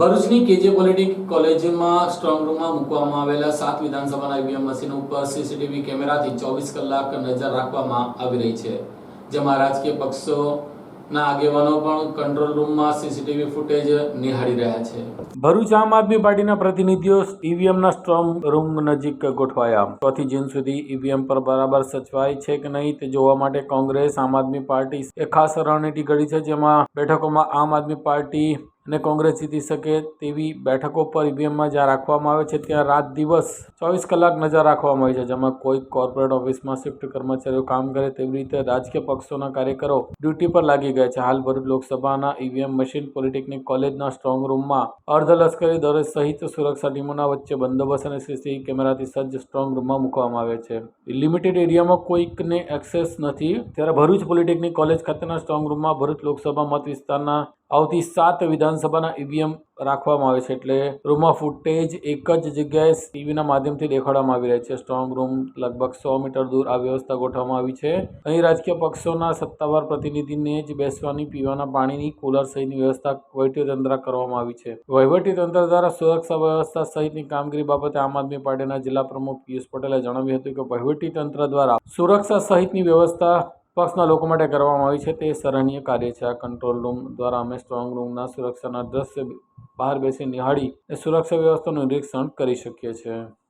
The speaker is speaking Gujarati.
ભરૂચની કેજે પોલિટિક કોલેજમાં સ્ટ્રોંગ રૂમમાં મૂકવામાં આવેલા સાત વિધાનસભાના ઈવીએમ મશીન ઉપર સીસીટીવી કેમેરાથી ચોવીસ કલાક નજર રાખવામાં આવી રહી છે. જેમાં રાજકીય પક્ષોના આગેવાનો પણ કંટ્રોલ રૂમમાં સીસીટીવી ફૂટેજ નિહાળી રહ્યા છે. ભરૂચ આમ આદમી પાર્ટીના પ્રતિનિધિઓ ઈવીએમના સ્ટ્રોંગ રૂમ નજીક ગોઠવાયા. ચોથી જૂન સુધી ઈવીએમ પર બરાબર સચવાય છે કે નહીં તે જોવા માટે કોંગ્રેસ, આમ આદમી પાર્ટી એ ખાસ રણનીતિ ઘડી છે. જેમાં બેઠકોમાં આમ આદમી પાર્ટી અને કોંગ્રેસ જીતી શકે તેવી બેઠકો પર ઈવીએમમાં જ્યાં રાખવામાં આવે છે, ત્યાં રાત દિવસ ચોવીસ કલાક નજર રાખવામાં આવે છે, જેમાં કોઈ કોર્પોરેટ ઓફિસમાં શિફ્ટ કર્મચારીઓ કામ કરે તેવી રીતે રાજકીય પક્ષોના કાર્યકરો ડ્યુટી પર લાગી ગયા છે. હાલ ભરૂચ લોકસભાના ઈવીએમ મશીન પોલિટેકનિક કોલેજના સ્ટ્રોંગ રૂમમાં અર્ધલશ્કરી દળો સહિત સુરક્ષા ટીમોના વચ્ચે બંદોબસ્ત અને સીસીટીવી કેમેરાથી સજ્જ સ્ટ્રોંગ રૂમમાં મૂકવામાં આવે છે. લિમિટેડ એરિયામાં કોઈકને એક્સેસ નથી. ત્યારે ભરૂચ પોલિટેકનિક કોલેજ ખાતેના સ્ટ્રોંગ રૂમમાં ભરૂચ લોકસભા મત વિસ્તારના આવતી સાત વિધાનસભાના ઈવીએમ રાખવામાં આવે છે એટલે રૂમમાં ફૂટેજ એક જ જગ્યાએ ટીવીના માધ્યમથી દેખાડવામાં આવી રહી છે. સ્ટ્રોંગ રૂમ લગભગ સો મીટર દૂર આ વ્યવસ્થા ગોઠવવામાં આવી છે. અહીં રાજકીય પક્ષોના સત્તાવાર પ્રતિનિધિને જ બેસવાની, પીવાના પાણીની, કુલર સહિતની વ્યવસ્થા વહીવટીતંત્ર કરવામાં આવી છે. વહીવટીતંત્ર દ્વારા સુરક્ષા વ્યવસ્થા સહિતની કામગીરી બાબતે આમ આદમી પાર્ટીના જિલ્લા પ્રમુખ પિયુષ પટેલે જણાવ્યું હતું કે વહીવટીતંત્ર દ્વારા સુરક્ષા સહિતની વ્યવસ્થા પક્ષના લોકો માટે કરવામાં આવી છે. તે સરાહનીય કાર્ય છે. આ કંટ્રોલ રૂમ દ્વારા અમે સ્ટ્રોંગ રૂમના સુરક્ષાના દ્રશ્ય બહાર બેસી નિહાળી સુરક્ષા વ્યવસ્થાનું નિરીક્ષણ કરી શકીએ છીએ.